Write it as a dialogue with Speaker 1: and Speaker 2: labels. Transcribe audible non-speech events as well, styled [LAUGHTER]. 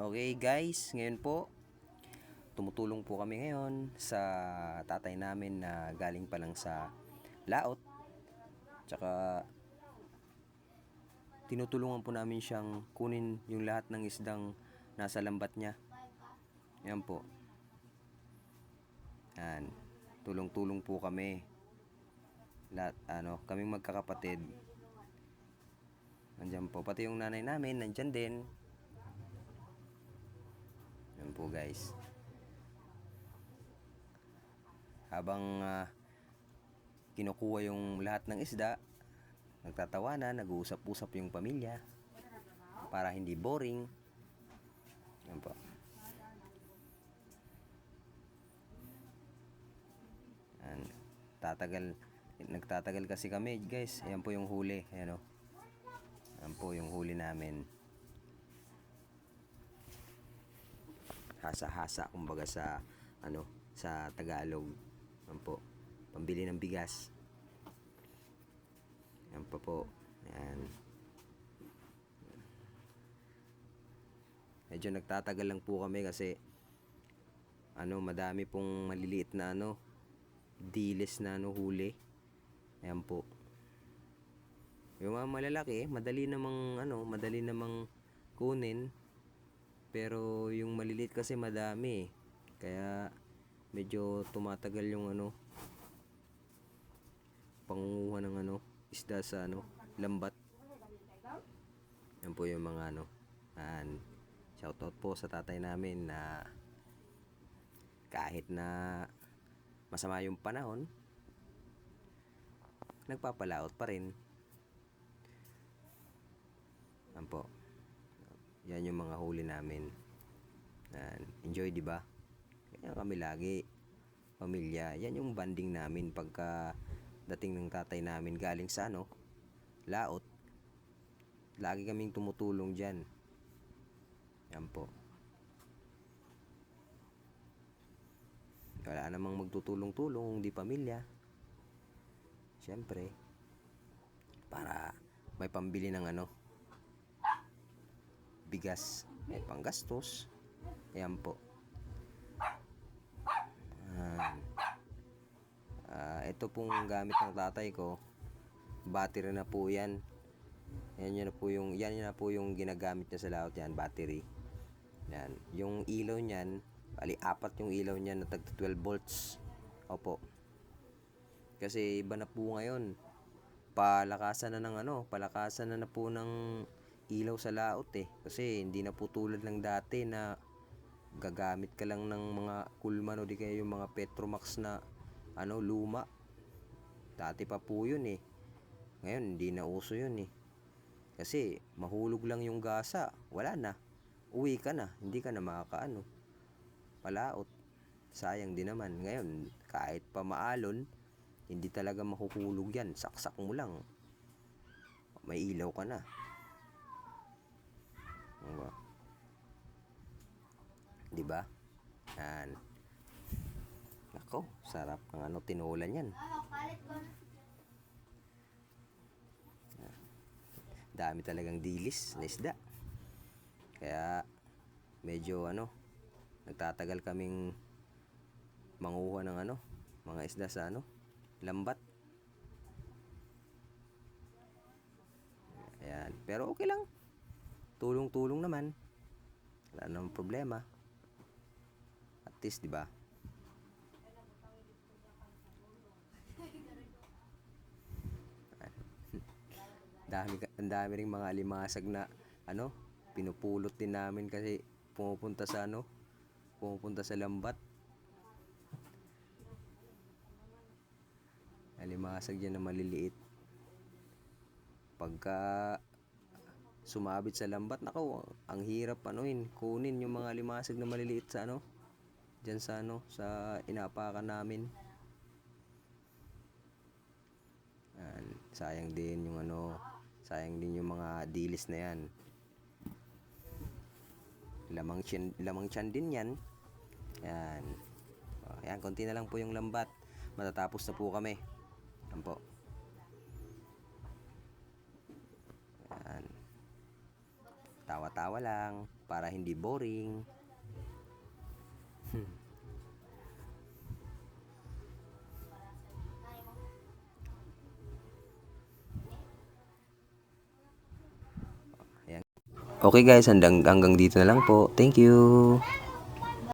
Speaker 1: Okay guys, ngayon po tumutulong po kami ngayon sa tatay namin na galing pa lang sa laot. Tsaka tinutulungan po namin siyang kunin yung lahat ng isdang nasa lambat niya. Yan po. Yan. Tulong-tulong po kami. Lahat, ano, kaming magkakapatid. Nandiyan po. Pati yung nanay namin, nandyan din. Yan po guys. Habang ah, kinukuha yung lahat ng isda, nagtatawanan, nag-uusap-usap yung pamilya para hindi boring. Yan po. Yan. Tatagal, nagtatagal kasi kami guys. Ayan po yung huli. Ayan o. Ayan po yung huli namin. Hasa-hasa kumbaga sa ano sa Tagalog. Yan po. Pambili ng bigas. Yan pa po. Yan. Medyo nagtatagal lang po kami kasi ano madami pong maliliit na ano dilis na ano huli. Ayan po. Yung mga malalaki, madali namang ano, madali namang kunin. Pero yung maliliit kasi madami. eh. Kaya medyo tumatagal yung ano pangunguha ng ano isda sa ano lambat. Yan po yung mga ano. And shoutout po sa tatay namin na kahit na masama yung panahon nagpapalaot pa rin. Yan po. Yan yung mga huli namin. Yan. Enjoy, di ba? Kaya kami lagi. Pamilya. Yan yung banding namin pagka dating ng tatay namin galing sa ano, laot. Lagi kaming tumutulong dyan. Yan po. Wala namang magtutulong-tulong, di pamilya. Siyempre. Para may pambili ng ano, bigas, may panggastos. Ayan po. Ayan. Ah, ito pong gamit ng tatay ko. Battery na po 'yan. Yan yun na po yung yan yun na po yung ginagamit niya sa laot yan, battery. Yan. Yung ilaw niyan, bali apat yung ilaw niyan na tag 12 volts. Opo. Kasi iba na po ngayon. Palakasan na ng ano, palakasan na na po ng ilaw sa laot eh. Kasi hindi na po tulad ng dati na gagamit ka lang ng mga kulman o di kaya yung mga Petromax na ano luma. Dati pa po yun eh. Ngayon hindi na uso yun eh. Kasi mahulog lang yung gasa, wala na. Uwi ka na, hindi ka na makakaano. Palaot. Sayang din naman. Ngayon, kahit pa maalon, hindi talaga mahuhulog yan. Saksak mo lang. May ilaw ka na. Diba? Yan. Nako, sarap ng ano tinulan yan. Dami talagang dilis na isda. Kaya medyo ano, nagtatagal kaming manguha ng ano, mga isda sa ano, lambat. Ayan. Pero okay lang. Tulong-tulong naman. Wala namang problema. Least, di ba? [LAUGHS] dami ang dami ring mga limasag na ano pinupulot din namin kasi pumupunta sa ano pumupunta sa lambat alimasag dyan na maliliit pagka sumabit sa lambat nako ang hirap anuhin kunin yung mga limasag na maliliit sa ano dyan sa ano sa inapakan namin Yan, sayang din yung ano, sayang din yung mga dilis na yan. Lamang tiyan, lamang tiyan din yan. Yan. O, yan, konti na lang po yung lambat. Matatapos na po kami. Yan po. Yan. Tawa-tawa lang. para hindi boring. Ayan. Okay guys, hanggang, hanggang dito na lang po. Thank you.